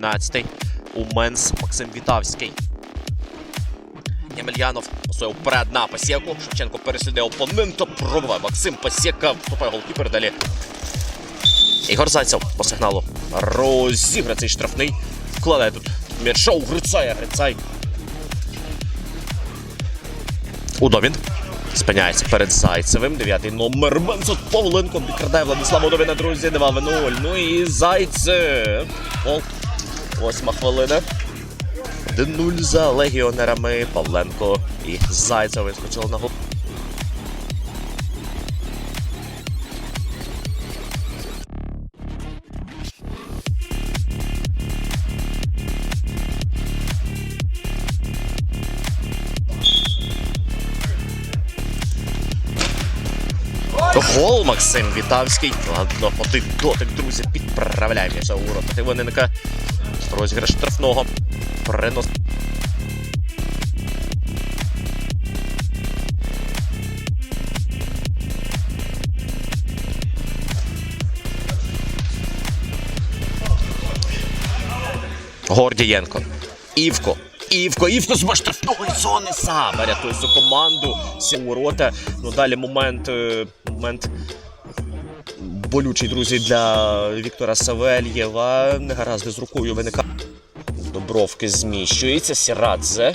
15-й. Уменс Максим Вітавський. Ємельянов посує вперед на Пасєку. Шевченко переслідує опонента. Пробиває Максим Пасєка. Вступає голкіпер далі. Ігор Зайцев по сигналу. Розіграє цей штрафний. Вкладає тут м'яча у Грицая. Грицай. Удовін. Спиняється перед Зайцевим. Дев'ятий номер. Менсот Павленко підкрадає Владислава Удовіна, друзі. 2 0. Ну і Зайцев. Гол. Восьма хвилина. 1-0 за легіонерами Павленко і Зайцев вискочили на гол. Гол Максим Вітавський. Ладно, один дотик, друзі, підправляє у ворота Тивоненка. Розіграш штрафного. Принос. Гордієнко. Івко. Івко, Івко з штрафної зони сам рятує цю команду. Сі ворота. Ну далі момент. е, момент болючий, друзі, для Віктора Савельєва. Негаразди з рукою виникає. Добровки зміщується. Сірадзе.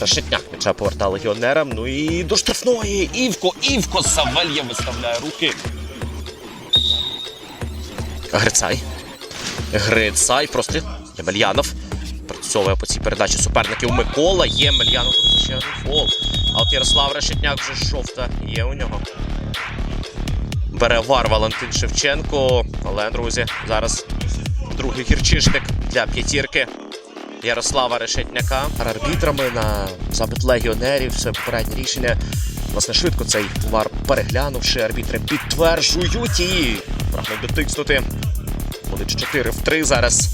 Решетняк м'яча повертає легіонерам. Ну і до штрафної. Івко, Івко Савельєв виставляє руки. Грицай. Грицай. Простріл. Ємельянов. Працьовує по цій передачі суперників Микола. Є Мельянов. Ще фол. А от Ярослав Решетняк вже жовта. Є у нього. Бере вар Валентин Шевченко. Але, друзі, зараз другий гірчишник для п'ятірки. Ярослава Решетняка. Арбітрами на запит легіонерів. Це попереднє рішення. Власне, швидко цей вар переглянувши, арбітри підтверджують і прагнуть дотиснути. Буде 4 в 3 зараз.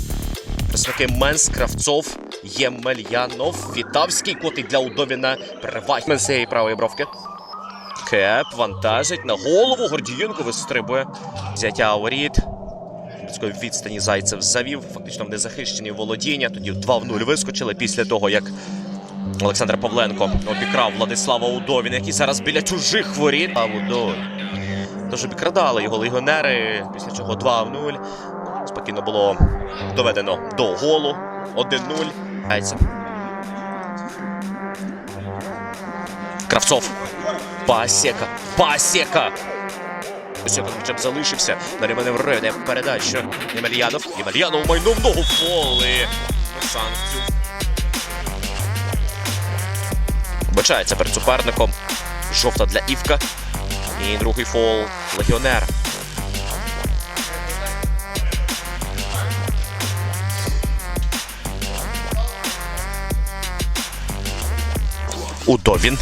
Представники Менс, Кравцов, Ємельянов, Вітавський, котий для Удовіна. Переваг з цієї правої бровки. Кеп вантажить на голову. Гордієнко вистрибує. Взяття воріт. Близької відстані Зайцев завів. Фактично в незахищені володіння. Тоді 2 в 0 вискочили після того, як Олександр Павленко обікрав Владислава Удовіна, який зараз біля чужих воріт. А Удовін. Тож обікрадали його легіонери, після чого 2 в 0. Спокійно було доведено до голу. 1-0. Зайцев. Кравцов. Пасека. Пасека. Пасека хоча б залишився. Далі мене вривне передача. Ємельянов. Ємельянов майнув ногу фоли. Санкцію. Вбачається перед суперником. Жовта для Івка. І другий фол легіонер. Удовін.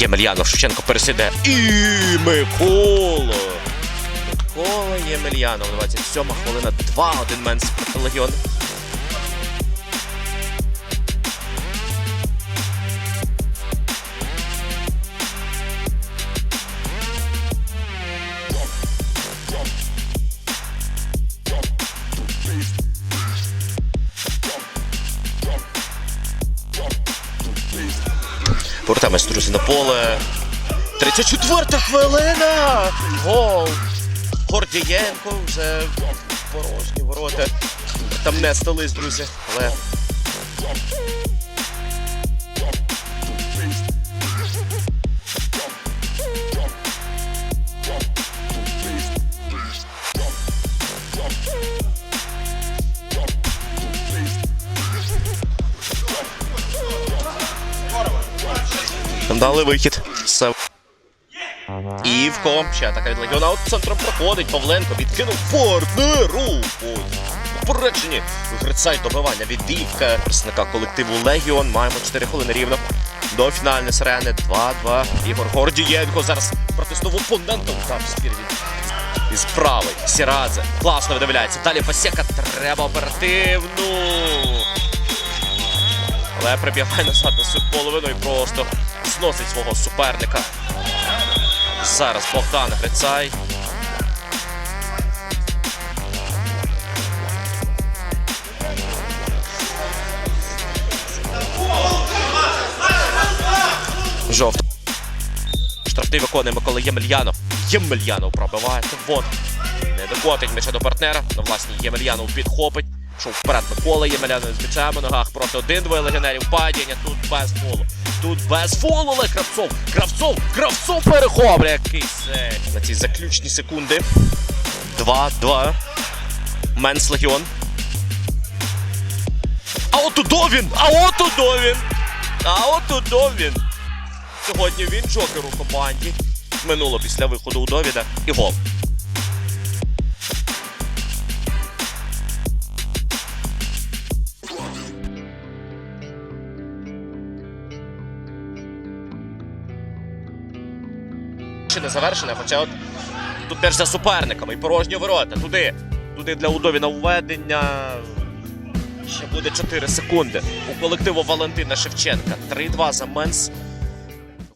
Ємельянов Шевченко пересіде. І Микола. Микола Ємельянов. 27 хвилина. 2-1 менс Легіон. Повертаємось, друзі, на поле. 34 хвилина! Гол! Гордієнко вже порожні ворота. Там не стались, друзі, але. Дали вихід. Все. Івко. Ще атака від легіона. От центром проходить. Павленко відкинув партнеру. Попереджені. Грицай добивання від Івка. Представника колективу Легіон. Маємо 4 хвилини рівно. До фінальної сирени. 2-2. Ігор Гордієнко. Зараз протиснув опонентом. Там спір від із правий. Сірадзе. Класно видивляється. Далі Пасєка. Треба оперативну. Але прибігає назад на свою половину і просто зносить свого суперника. Зараз Богдан Грицай. Жовт. Штрафний виконує Микола Ємельянов. Ємельянов пробиває. Вот. Не докотить м'яча до партнера. На власні Ємельянов підхопить. Шов вперед Микола Ємельянов з м'ячем на ногах. Проти один-двоє легіонерів. Падіння. Тут без фолу. Тут без фолу, але Кравцов. Кравцов. Кравцов перехоплює. Який сейв. На ці заключні секунди. 2-2. Менс Легіон. А от удо він! А от удо він! А от удо він! Сьогодні він джокер у команді. Минуло після виходу у Довіда і гол. Не завершене, хоча от тут теж за суперниками і порожні ворота. Туди. Туди для Удовіна введення. Ще буде 4 секунди. У колективу Валентина Шевченка. 3-2 за Менс.